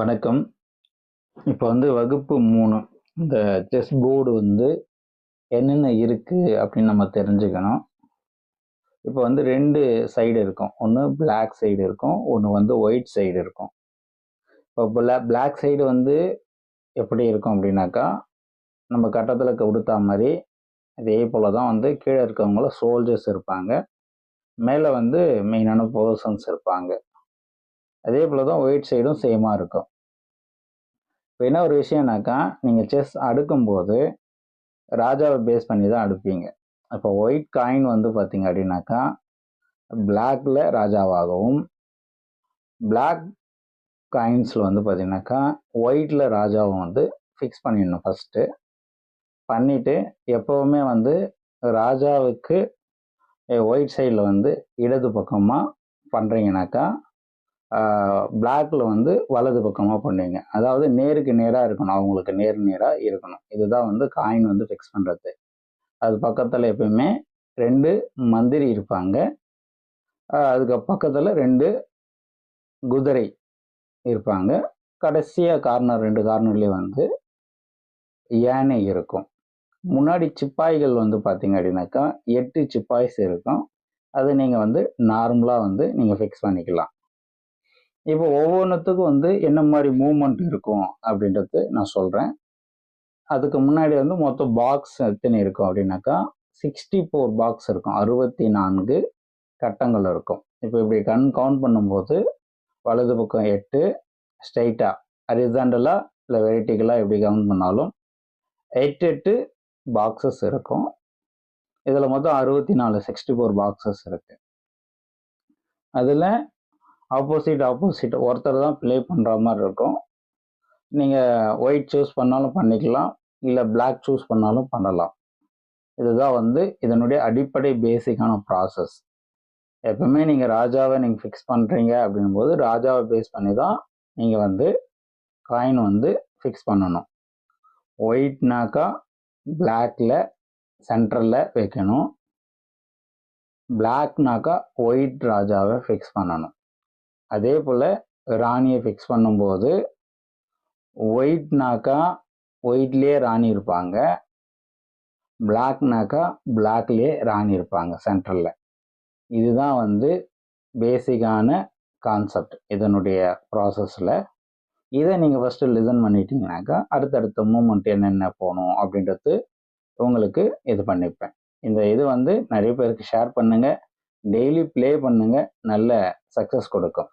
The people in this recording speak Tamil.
வணக்கம். இப்போ வந்து வகுப்பு மூணு. இந்த செஸ் போர்டு வந்து என்னென்ன இருக்குது அப்படின்னு நம்ம தெரிஞ்சுக்கணும். இப்போ வந்து ரெண்டு சைடு இருக்கும். ஒன்று பிளாக் சைடு இருக்கும். ஒன்று வந்து ஒயிட் சைடு இருக்கும். இப்போ பிளா பிளாக் சைடு வந்து எப்படி இருக்கும் அப்படின்னாக்கா நம்ம கட்டத்தில் கொடுத்த மாதிரி இதே போல் தான் வந்து கீழே இருக்கவங்கள சோல்ஜர்ஸ் இருப்பாங்க. மேலே வந்து மெயினான பர்சன்ஸ் இருப்பாங்க. அதே போல் தான் ஒயிட் சைடும் சேமாக இருக்கும். இப்போ என்ன ஒரு விஷயம்னாக்கா நீங்கள் செஸ் அடுக்கும்போது ராஜாவை பேஸ் பண்ணி தான் அடுப்பீங்க. இப்போ ஒயிட் காயின் வந்து பார்த்தீங்க அப்படின்னாக்கா பிளாக்ல ராஜாவாகவும் பிளாக் காயின்ஸில் வந்து பார்த்தீங்கன்னாக்கா ஒயிட்டில் ராஜாவும் வந்து ஃபிக்ஸ் பண்ணிடணும் ஃபஸ்ட்டு பண்ணிவிட்டு எப்போவுமே வந்து ராஜாவுக்கு ஒயிட் சைடில் வந்து இடது பக்கமாக பண்ணுறீங்கனாக்கா பிளாக்ல வந்து வலது பக்கமாக பண்ணுவீங்க அதாவது நேருக்கு நேராக இருக்கணும். அவங்களுக்கு நேர் நேராக இருக்கணும். இதுதான் வந்து காயின் வந்து ஃபிக்ஸ் பண்ணுறது அது பக்கத்தில் எப்பயுமே ரெண்டு மந்திரி இருப்பாங்க. அதுக்கு பக்கத்தில் ரெண்டு குதிரை இருப்பாங்க. கடைசியாக கார்னர் ரெண்டு கார்னர்லேயே வந்து யானை இருக்கும். முன்னாடி சிப்பாய்கள் வந்து பார்த்தீங்க அப்படின்னாக்கா எட்டு சிப்பாய்ஸ் இருக்கும். அது நீங்கள் வந்து நார்மலாக வந்து நீங்கள் ஃபிக்ஸ் பண்ணிக்கலாம். இப்போ ஒவ்வொன்றுத்துக்கும் வந்து என்ன மாதிரி மூமெண்ட் இருக்கும் அப்படின்றது நான் சொல்கிறேன் அதுக்கு முன்னாடி வந்து மொத்தம் பாக்ஸ் எத்தனை இருக்கும் அப்படின்னாக்கா சிக்ஸ்டி ஃபோர் பாக்ஸ் இருக்கும். அறுபத்தி நான்கு கட்டங்கள் இருக்கும். இப்போ இப்படி கண் கவுண்ட் பண்ணும்போது வலது பக்கம் எட்டு ஸ்ட்ரைட்டாக ஹரிசாண்டலாக இல்லை வெரைட்டிக்கலாக எப்படி கவுண்ட் பண்ணாலும் எட்டு எட்டு பாக்ஸஸ் இருக்கும். இதில் மொத்தம் அறுபத்தி நாலு சிக்ஸ்டி ஃபோர் பாக்ஸஸ் இருக்குது அதில் ஆப்போசிட் ஆப்போசிட் ஒருத்தர் தான் ப்ளே பண்ணுற மாதிரி இருக்கும். நீங்கள் ஒயிட் சூஸ் பண்ணாலும் பண்ணிக்கலாம். இல்லை பிளாக் சூஸ் பண்ணாலும் பண்ணலாம். இதுதான் வந்து இதனுடைய அடிப்படை பேசிக்கான ப்ராசஸ் எப்பவுமே நீங்கள் ராஜாவை நீங்கள் ஃபிக்ஸ் பண்ணுறீங்க அப்படிங்கும்போது ராஜாவை பேஸ் பண்ணி தான் நீங்கள் வந்து காயின் வந்து ஃபிக்ஸ் பண்ணணும். ஒயிட்னாக்கா பிளாக்கில் சென்டரில் வைக்கணும். பிளாக்னாக்கா ஒயிட் ராஜாவை ஃபிக்ஸ் பண்ணணும். அதே போல் ராணியை ஃபிக்ஸ் பண்ணும்போது ஒயிட்னாக்கா ஒயிட்லேயே ராணி இருப்பாங்க. பிளாக்னாக்கா பிளாக்லேயே ராணி இருப்பாங்க சென்ட்ரலில் இதுதான் வந்து பேசிக்கான கான்செப்ட் இதனுடைய ப்ராசஸில் இதை நீங்கள் ஃபஸ்ட்டு லிசன் பண்ணிட்டீங்கனாக்கா அடுத்தடுத்த மூமெண்ட் என்னென்ன போகணும் அப்படின்றது உங்களுக்கு இது பண்ணிப்பேன். இந்த இது வந்து நிறைய பேருக்கு ஷேர் பண்ணுங்கள் டெய்லி ப்ளே பண்ணுங்கள் நல்ல சக்ஸஸ் கொடுக்கும்.